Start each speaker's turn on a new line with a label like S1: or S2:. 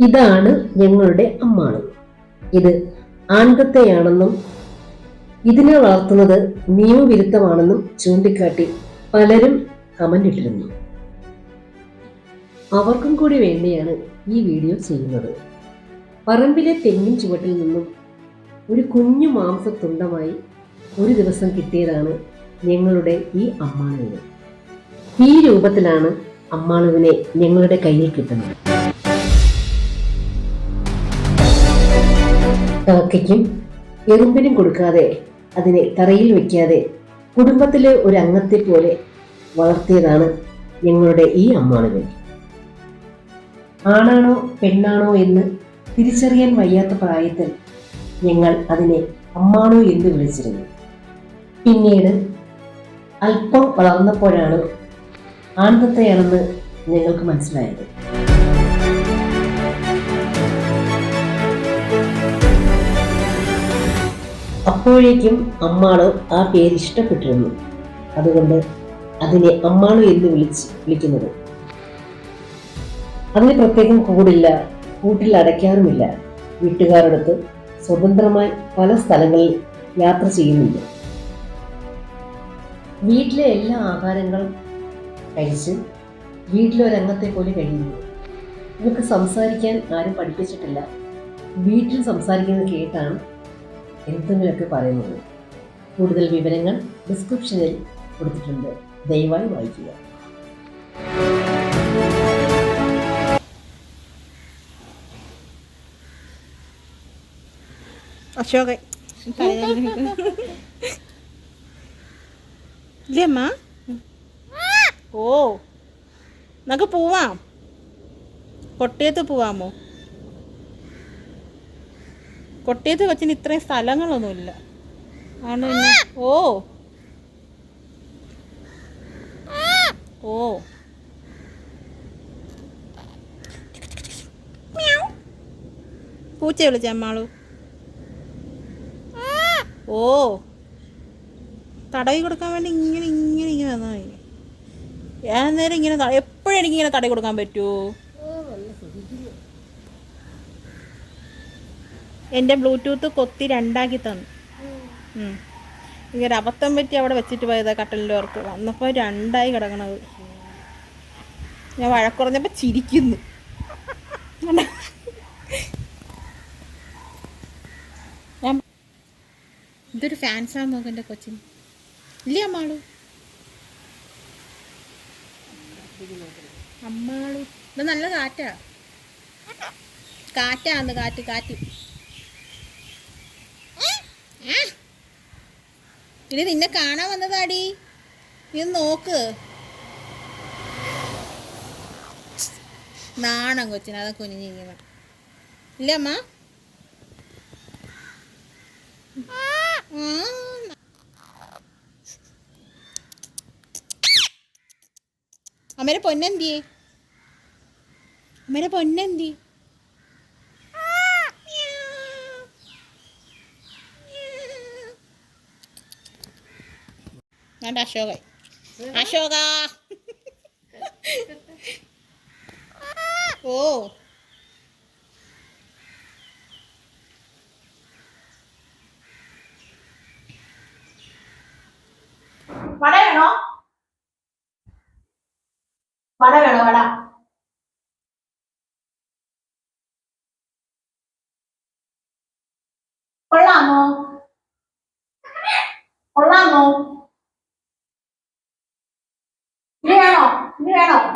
S1: ഇതാണ് ഞങ്ങളുടെ അമ്മാണ് ഇത് ആൺകത്തെയാണെന്നും ഇതിനെ വളർത്തുന്നത് നിയമവിരുദ്ധമാണെന്നും ചൂണ്ടിക്കാട്ടി പലരും കമന്റ് ഇട്ടിരുന്നു അവർക്കും കൂടി വേണ്ടിയാണ് ഈ വീഡിയോ ചെയ്യുന്നത്. പറമ്പിലെ തെങ്ങിൻ ചുവട്ടിൽ നിന്നും ഒരു കുഞ്ഞു മാംസത്തുണ്ടമായി ഒരു ദിവസം കിട്ടിയതാണ് ഞങ്ങളുടെ ഈ അമ്മാളുവിന് ഈ രൂപത്തിലാണ് അമ്മാളുവിനെ ഞങ്ങളുടെ കയ്യിൽ കിട്ടുന്നത്. കാക്കയ്ക്കും എറുമ്പിനും കൊടുക്കാതെ അതിനെ തറയിൽ വയ്ക്കാതെ കുടുംബത്തിലെ ഒരു അംഗത്തെ പോലെ വളർത്തിയതാണ് ഞങ്ങളുടെ ഈ അമ്മാളുകൾ. ആണാണോ പെണ്ണാണോ എന്ന് തിരിച്ചറിയാൻ വയ്യാത്ത പ്രായത്തിൽ ഞങ്ങൾ അതിനെ അമ്മാണോ എന്ന് വിളിച്ചിരുന്നു. പിന്നീട് അല്പം വളർന്നപ്പോഴാണ് ആൺതത്തയാണെന്ന് ഞങ്ങൾക്ക് മനസ്സിലായത്. അപ്പോഴേക്കും അമ്മാൾ ആ പേര് ഇഷ്ടപ്പെട്ടിരുന്നു. അതുകൊണ്ട് അതിനെ അമ്മാളു എന്ന് വിളിച്ച് വിളിക്കുന്നത്. അതിന് പ്രത്യേകം കൂടില്ല കൂട്ടിൽ അടയ്ക്കാറുമില്ല വീട്ടുകാരടുത്ത് സ്വതന്ത്രമായി പല സ്ഥലങ്ങളിൽ യാത്ര ചെയ്യുന്നുണ്ട്. വീട്ടിലെ എല്ലാ ആഹാരങ്ങളും കഴിച്ച് വീട്ടിലെ ഒരംഗത്തെ പോലെ കഴിയുന്നു. ഇവർക്ക് സംസാരിക്കാൻ ആരും പഠിപ്പിച്ചിട്ടില്ല. വീട്ടിൽ സംസാരിക്കുന്നത് കേട്ടാണ് എന്തെങ്കിലുമൊക്കെ പറയുന്നത്. കൂടുതൽ വിവരങ്ങൾ ഡിസ്ക്രിപ്ഷനിൽ കൊടുത്തിട്ടുണ്ട്. ദയവായി വായിക്കുക.
S2: അശോകൻ. ഇല്ലേ ഓ. നമുക്ക് പോവാം. കൊട്ടയത്ത് പോവാമോ? കൊട്ടയത്ത് കൊച്ചിന് ഇത്രയും സ്ഥലങ്ങളൊന്നുമില്ല. ആണ് ഓ. ഓ. പൂച്ച വിളിച്ച അമ്മാളു. ഓ. തടവി കൊടുക്കാൻ വേണ്ടി ഇങ്ങനെ ഇങ്ങനെ ഇങ്ങനെ വന്നാൽ ഞാൻ നേരം ഇങ്ങനെ എപ്പോഴെനിക്കിങ്ങനെ തടവി കൊടുക്കാൻ പറ്റുമോ എന്റെ ബ്ലൂടൂത്ത് കൊത്തി രണ്ടാക്കി തന്നു. ഇങ്ങനെ അബദ്ധം പറ്റി അവിടെ വെച്ചിട്ട് പോയതാ കട്ടലിന്റെ ഓർക്ക് വന്നപ്പോൾ രണ്ടായി കിടക്കണത്. ഞാൻ വഴക്കുറഞ്ഞപ്പോൾ ചിരിക്കുന്നു. ഞാൻ ഇതൊരു ഫാൻസാണ് നോക്കും എന്റെ കൊച്ചിന്. ഇല്ലേ അമ്മാളു? അമ്മാളു. ഇത് നല്ല കാറ്റാ. കാറ്റാന്ന് കാറ്റ് കാറ്റ്. ഇനി നിന്നെ കാണാൻ വന്നതാടി. ഇത് നോക്ക്. നാണം കൊച്ചിന് അതൊക്കെ കുഞ്ഞിങ്ങനെ ഇല്ല അമ്മ? ഉം. അമ്മേരെ പൊന്നെന്തിയേ? なんで足がい
S3: い足がおお வட வேணும் வட வேணும் வட கொள்ளாமோ கொள்ளாமோ 你来了。